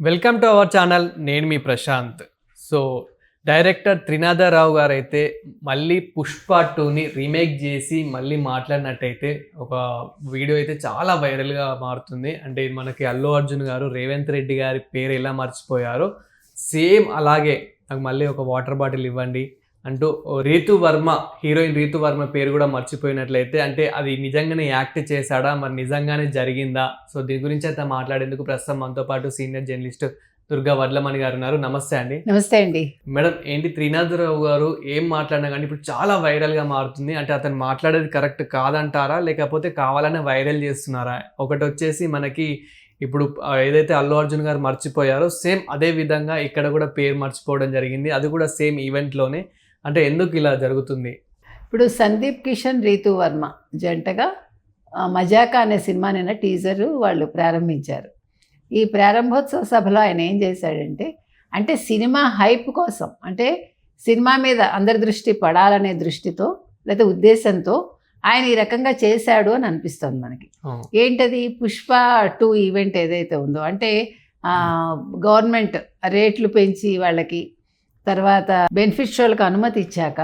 Welcome to our channel నేను మీ Prashant. So director Trinatharao గారు అయితే మళ్ళీ పుష్ప టూని రీమేక్ చేసి మళ్ళీ మాట్లాడినట్టయితే ఒక వీడియో అయితే చాలా వైరల్గా మారుతుంది. అంటే మనకి అల్లు అర్జున్ గారు రేవంత్ రెడ్డి గారి పేరు ఎలా మర్చిపోయారో సేమ్ అలాగే నాకు మళ్ళీ ఒక వాటర్ బాటిల్ ఇవ్వండి. అంటూ రీతు వర్మ హీరోయిన్ రీతు వర్మ పేరు కూడా మర్చిపోయినట్లయితే అంటే అది నిజంగానే యాక్ట్ చేశాడా? మరి నిజంగానే జరిగిందా? సో దీని గురించి అయితే మాట్లాడేందుకు ప్రస్తుతం మనతో పాటు సీనియర్ జర్నలిస్ట్ దుర్గా వడ్లమణి గారు ఉన్నారు. నమస్తే అండి. నమస్తే అండి. మేడం ఏంటి త్రినాథరావు గారు ఏం మాట్లాడినా కానీ ఇప్పుడు చాలా వైరల్గా మారుతుంది. అంటే అతను మాట్లాడేది కరెక్ట్ కాదంటారా? లేకపోతే కావాలనే వైరల్ చేస్తున్నారా? ఒకటి వచ్చేసి మనకి ఇప్పుడు ఏదైతే అల్లు అర్జున్ గారు మర్చిపోయారో సేమ్ అదే విధంగా ఇక్కడ కూడా పేరు మర్చిపోవడం జరిగింది. అది కూడా సేమ్ ఈవెంట్లోనే. అంటే ఎందుకు ఇలా జరుగుతుంది? ఇప్పుడు సందీప్ కిషన్ రీతు వర్మ జంటగా మజాకా అనే సినిమా నిన్న టీజర్ వాళ్ళు ప్రారంభించారు. ఈ ప్రారంభోత్సవ సభలో ఆయన ఏం చేశాడంటే అంటే సినిమా హైప్ కోసం అంటే సినిమా మీద అందరి దృష్టి పడాలనే దృష్టితో లేదా ఉద్దేశంతో ఆయన ఈ రకంగా చేశాడు అని అనిపిస్తుంది మనకి. ఏంటది? పుష్ప టూ ఈవెంట్ ఏదైతే ఉందో అంటే గవర్నమెంట్ రేట్లు పెంచి వాళ్ళకి తర్వాత బెనిఫిట్ షోలకు అనుమతి ఇచ్చాక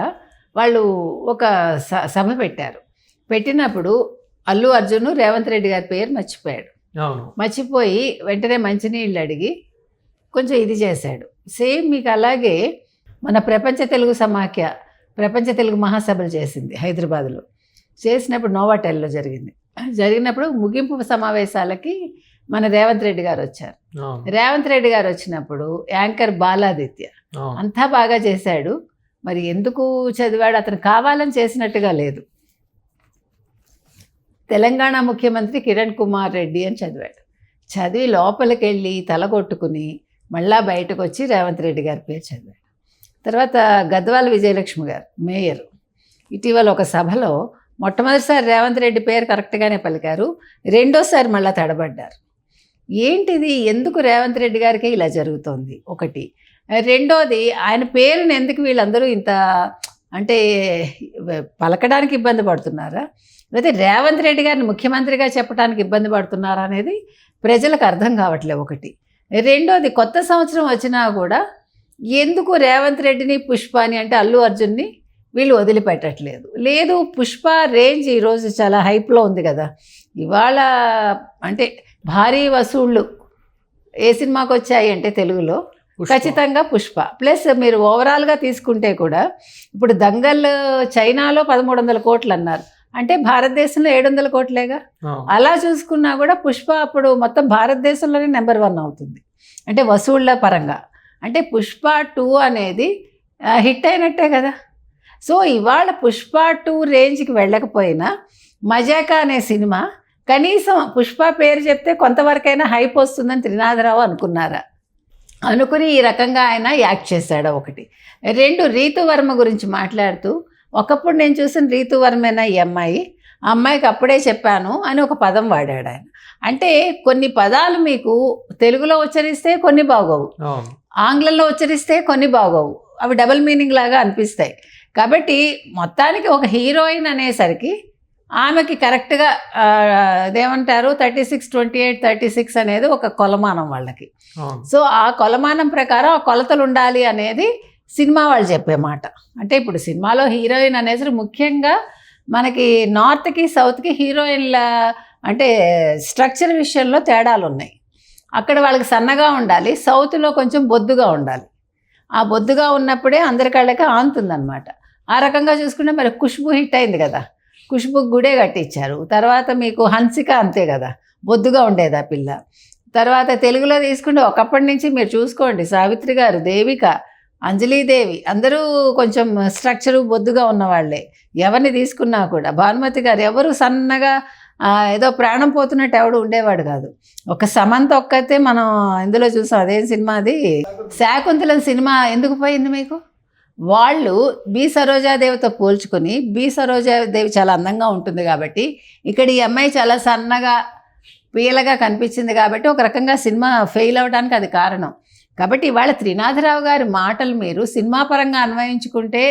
వాళ్ళు ఒక స- సభ పెట్టారు. పెట్టినప్పుడు అల్లు అర్జున్ రేవంత్ రెడ్డి గారి పేరు మర్చిపోయాడు. మర్చిపోయి వెంటనే మంచినీళ్ళు అడిగి కొంచెం ఇది చేశాడు. సేమ్ మీకు అలాగే మన ప్రపంచ తెలుగు సమాఖ్య ప్రపంచ తెలుగు మహాసభలు చేసింది హైదరాబాద్లో. చేసినప్పుడు నోవాటెల్లో జరిగింది. జరిగినప్పుడు ముగింపు సమావేశాలకి మన రేవంత్ రెడ్డి గారు వచ్చారు. రేవంత్ రెడ్డి గారు వచ్చినప్పుడు యాంకర్ బాలాదిత్య అంతా బాగా చేశాడు. మరి ఎందుకు చదివాడు? అతను కావాలని చేసినట్టుగా లేదు. తెలంగాణ ముఖ్యమంత్రి కిరణ్ కుమార్ రెడ్డి అని చదివాడు. చదివి లోపలికి వెళ్ళి తలగొట్టుకుని మళ్ళా బయటకు వచ్చి రేవంత్ రెడ్డి గారి పేరు చదివాడు. తర్వాత గద్వాల విజయలక్ష్మి గారు మేయర్. ఇటీవల ఒక సభలో మొట్టమొదటిసారి రేవంత్ రెడ్డి పేరు కరెక్ట్గానే పలికారు. రెండోసారి మళ్ళా తడబడ్డారు. ఏంటిది? ఎందుకు రేవంత్ రెడ్డి గారికి ఇలా జరుగుతోంది? ఒకటి రెండోది ఆయన పేరుని ఎందుకు వీళ్ళందరూ ఇంత అంటే పలకడానికి ఇబ్బంది పడుతున్నారా? లేకపోతే రేవంత్ రెడ్డి గారిని ముఖ్యమంత్రిగా చెప్పడానికి ఇబ్బంది పడుతున్నారా అనేది ప్రజలకు అర్థం కావట్లేదు ఒకటి. రెండోది కొత్త సంవత్సరం వచ్చినా కూడా ఎందుకు రేవంత్ రెడ్డిని పుష్పని అంటే అల్లు అర్జున్ని వీళ్ళు వదిలిపెట్టట్లేదు? లేదు పుష్ప రేంజ్ ఈరోజు చాలా హైప్లో ఉంది కదా. ఇవాళ అంటే భారీ వసూళ్ళు ఏ సినిమాకి వచ్చాయి అంటే తెలుగులో. ఖచ్చితంగా పుష్ప. ప్లస్ మీరు ఓవరాల్గా తీసుకుంటే కూడా ఇప్పుడు దంగల్ చైనాలో పదమూడు వందల కోట్లు అన్నారు అంటే భారతదేశంలో ఏడు వందల కోట్లేగా. అలా చూసుకున్నా కూడా పుష్ప అప్పుడు మొత్తం భారతదేశంలోనే నెంబర్ వన్ అవుతుంది. అంటే వసూళ్ళ పరంగా. అంటే పుష్ప టూ అనేది హిట్ అయినట్టే కదా? సో ఇవాళ పుష్ప టూ రేంజ్కి వెళ్ళకపోయినా మజాకా అనే సినిమా కనీసం పుష్ప పేరు చెప్తే కొంతవరకైనా హైప్ వస్తుందని త్రినాథరావు అనుకున్నారా? అనుకుని ఈ రకంగా ఆయన యాక్ట్ చేశాడు ఒకటి. రెండు రీతు వర్మ గురించి మాట్లాడుతూ ఒకప్పుడు నేను చూసిన రీతు వర్మేనా ఈ అమ్మాయి? ఆ అమ్మాయికి అప్పుడే చెప్పాను అని ఒక పదం వాడాడు ఆయన. అంటే కొన్ని పదాలు మీకు తెలుగులో ఉచ్చరిస్తే కొన్ని బాగోవు. ఆంగ్లంలో ఉచ్చరిస్తే కొన్ని బాగోవు. అవి డబుల్ మీనింగ్ లాగా అనిపిస్తాయి. కాబట్టి మొత్తానికి ఒక హీరోయిన్ అనేసరికి ఆమెకి కరెక్ట్గా ఆ, అదేమంటారు? Thirty six twenty eight thirty six అనేది ఒక కొలమానం వాళ్ళకి. సో ఆ కొలమానం ప్రకారం ఆ కొలతలు ఉండాలి అనేది సినిమా వాళ్ళు చెప్పే మాట. అంటే ఇప్పుడు సినిమాలో హీరోయిన్ అనేసి ముఖ్యంగా మనకి నార్త్కి సౌత్కి హీరోయిన్ల అంటే స్ట్రక్చర్ విషయంలో తేడాలు ఉన్నాయి. అక్కడ వాళ్ళకి సన్నగా ఉండాలి సౌత్లో కొంచెం బొద్దుగా ఉండాలి. ఆ బొద్దుగా ఉన్నప్పుడే అందరి కళ్ళకి ఆంతుందన్నమాట. ఆ రకంగా చూసుకుంటే మరి ఖుష్బు హిట్ అయింది కదా. ఖుష్బుకి గుడే కట్టించారు. తర్వాత మీకు హన్సిక అంతే కదా బొద్దుగా ఉండేది ఆ పిల్ల. తర్వాత తెలుగులో తీసుకుంటే ఒకప్పటి నుంచి మీరు చూసుకోండి సావిత్రి గారు దేవిక అంజలీదేవి అందరూ కొంచెం స్ట్రక్చరు బొద్దుగా ఉన్నవాళ్ళే. ఎవరిని తీసుకున్నా కూడా భానుమతి గారు ఎవరు సన్నగా ఏదో ప్రాణం పోతున్నట్టు ఎవడు ఉండేవాడు కాదు. ఒక సమంత ఒక్కతే మనం ఇందులో చూసాం అదేం సినిమా అది శాకుంతలం సినిమా ఎందుకు పోయింది మీకు? వాళ్ళు బి సరోజాదేవితో పోల్చుకొని బి సరోజాదేవి చాలా అందంగా ఉంటుంది కాబట్టి ఇక్కడ ఈ అమ్మాయి చాలా సన్నగా పీలగా కనిపించింది కాబట్టి ఒక రకంగా సినిమా ఫెయిల్ అవ్వడానికి అది కారణం. కాబట్టి ఇవాళ త్రినాథరావు గారి మాటలు మీరు సినిమా పరంగా అన్వయించుకుంటే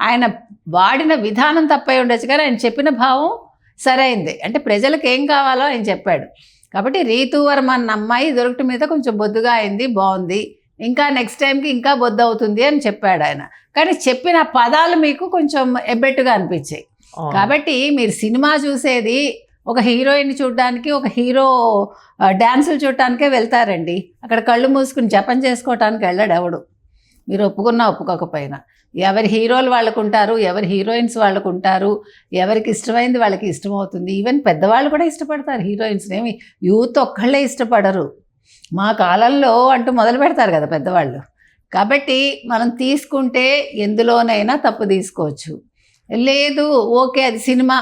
ఆయన వాడిన విధానం తప్పై ఉండొచ్చు కానీ ఆయన చెప్పిన భావం సరైంది. అంటే ప్రజలకు ఏం కావాలో ఆయన చెప్పాడు. కాబట్టి రీతు వర్మ అన్న అమ్మాయి దొరకటం మీద కొంచెం బొద్దుగా అయింది బాగుంది. ఇంకా నెక్స్ట్ టైంకి ఇంకా బొద్దు అవుతుంది అని చెప్పాడు ఆయన. కానీ చెప్పిన పదాలు మీకు కొంచెం ఎబ్బెట్టుగా అనిపించాయి. కాబట్టి మీరు సినిమా చూసేది ఒక హీరోయిన్ చూడడానికి ఒక హీరో ఆ, డాన్సులు చూడటానికే వెళ్తారండి. అక్కడ కళ్ళు మూసుకుని జపం చేసుకోవటానికి వెళ్ళాడు ఎవడు. మీరు ఒప్పుకున్నా ఒప్పుకోకపోయినా. ఎవరి హీరోలు వాళ్ళకు ఉంటారు ఎవరి హీరోయిన్స్ వాళ్ళకు ఉంటారు ఎవరికి ఇష్టమైంది వాళ్ళకి ఇష్టమవుతుంది. ఈవెన్ పెద్దవాళ్ళు కూడా ఇష్టపడతారు హీరోయిన్స్ ఏమి? యూత్ ఒక్కళ్ళే ఇష్టపడరు. మా కాలంలో అంటూ మొదలు పెడతారు కదా పెద్దవాళ్ళు. కాబట్టి మనం తీసుకుంటే ఎందులోనైనా తప్పు తీసుకోవచ్చు. లేదు ఓకే అది సినిమా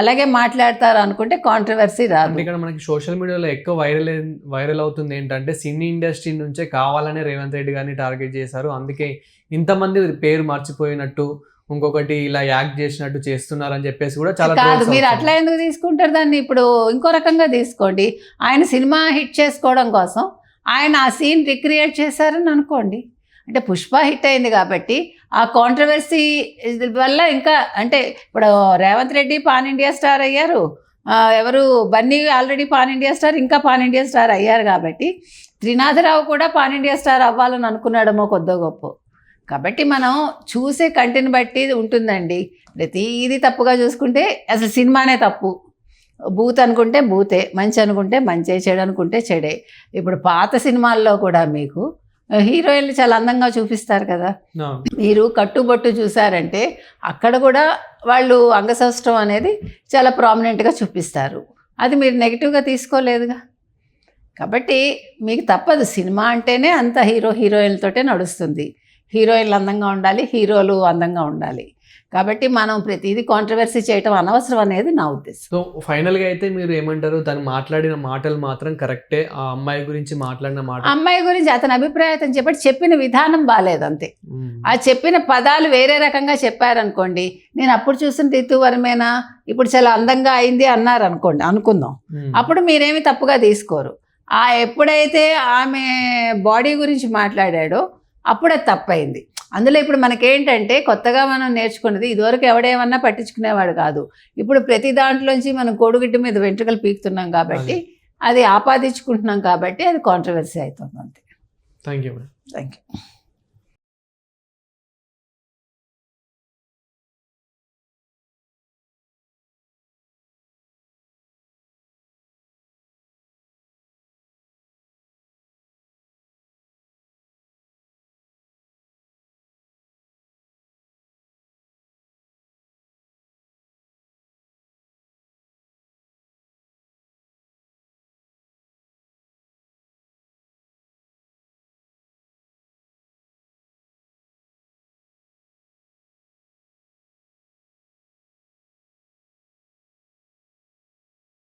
అలాగే మాట్లాడతారు అనుకుంటే కాంట్రవర్సీ రాదు. ఇక్కడ మనకి సోషల్ మీడియాలో ఎక్కువ వైరల్ వైరల్ అవుతుంది ఏంటంటే సినీ ఇండస్ట్రీ నుంచే కావాలనే రేవంత్ రెడ్డి గారిని టార్గెట్ చేశారు. అందుకే ఇంతమంది పేరు మర్చిపోయినట్టు ఇంకొకటి ఇలా యాక్ట్ చేసినట్టు చేస్తున్నారని చెప్పేసి కూడా చాలా కాదు మీరు. అట్లా ఎందుకు తీసుకుంటారు దాన్ని? ఇప్పుడు ఇంకో రకంగా తీసుకోండి. ఆయన సినిమా హిట్ చేసుకోవడం కోసం ఆయన ఆ సీన్ రిక్రియేట్ చేశారని అనుకోండి. అంటే పుష్ప హిట్ అయింది కాబట్టి ఆ కాంట్రవర్సీ వల్ల ఇంకా అంటే ఇప్పుడు Revanth Reddy pan India star అయ్యారు. ఎవరు? Bunny already pan India star ఇంకా పాన్ ఇండియా స్టార్ అయ్యారు కాబట్టి త్రినాథరావు కూడా పాన్ ఇండియా స్టార్ అవ్వాలని అనుకున్నాడేమో కొద్దో గొప్ప. కాబట్టి మనం చూసే కంటిని బట్టి ఉంటుందండి. ప్రతిదీ తప్పుగా చూసుకుంటే అసలు సినిమానే తప్పు. బూత్ అనుకుంటే బూతే మంచి అనుకుంటే మంచే చెడు అనుకుంటే చెడే. ఇప్పుడు పాత సినిమాల్లో కూడా మీకు హీరోయిన్లు చాలా అందంగా చూపిస్తారు కదా. మీరు కట్టుబొట్టు చూసారంటే అక్కడ కూడా వాళ్ళు అంగసౌష్టం అనేది చాలా ప్రామినెంట్గా చూపిస్తారు. అది మీరు నెగిటివ్గా తీసుకోలేదుగా. కాబట్టి మీకు తప్పదు సినిమా అంటేనే అంత హీరో హీరోయిన్లతోటే నడుస్తుంది. హీరోయిన్లు అందంగా ఉండాలి హీరోలు అందంగా ఉండాలి. కాబట్టి మనం ప్రతిదీ కాంట్రవర్సీ చేయటం అనవసరం అనేది నా ఉద్దేశం. సో ఫైనల్గా అయితే మీరు ఏమంటారు తను మాట్లాడిన మాటలు మాత్రం కరెక్టే ఆ అమ్మాయి గురించి మాట్లాడిన మాట అమ్మాయి గురించి అతని అభిప్రాయం చెప్పి చెప్పిన విధానం బాగాలేదు అంతే. ఆ చెప్పిన పదాలు వేరే రకంగా చెప్పారనుకోండి నేను అప్పుడు చూసిన రీతు వరమేనా ఇప్పుడు చాలా అందంగా అయింది అన్నారు అనుకోండి అనుకుందాం అప్పుడు మీరేమి తప్పుగా తీసుకోరు. ఆ ఎప్పుడైతే ఆమె బాడీ గురించి మాట్లాడాడో అప్పుడు అది తప్పైంది. అందులో ఇప్పుడు మనకేంటంటే కొత్తగా మనం నేర్చుకున్నది ఇదివరకు ఎవడేమన్నా పట్టించుకునేవాడు కాదు. ఇప్పుడు ప్రతి దాంట్లోంచి మనం కోడిగుడ్డు మీద వెంట్రుకలు పీకుతున్నాం కాబట్టి అది ఆపాదించుకుంటున్నాం కాబట్టి అది కాంట్రవర్సీ అవుతుంది అంతే. Thank you madam. Thank you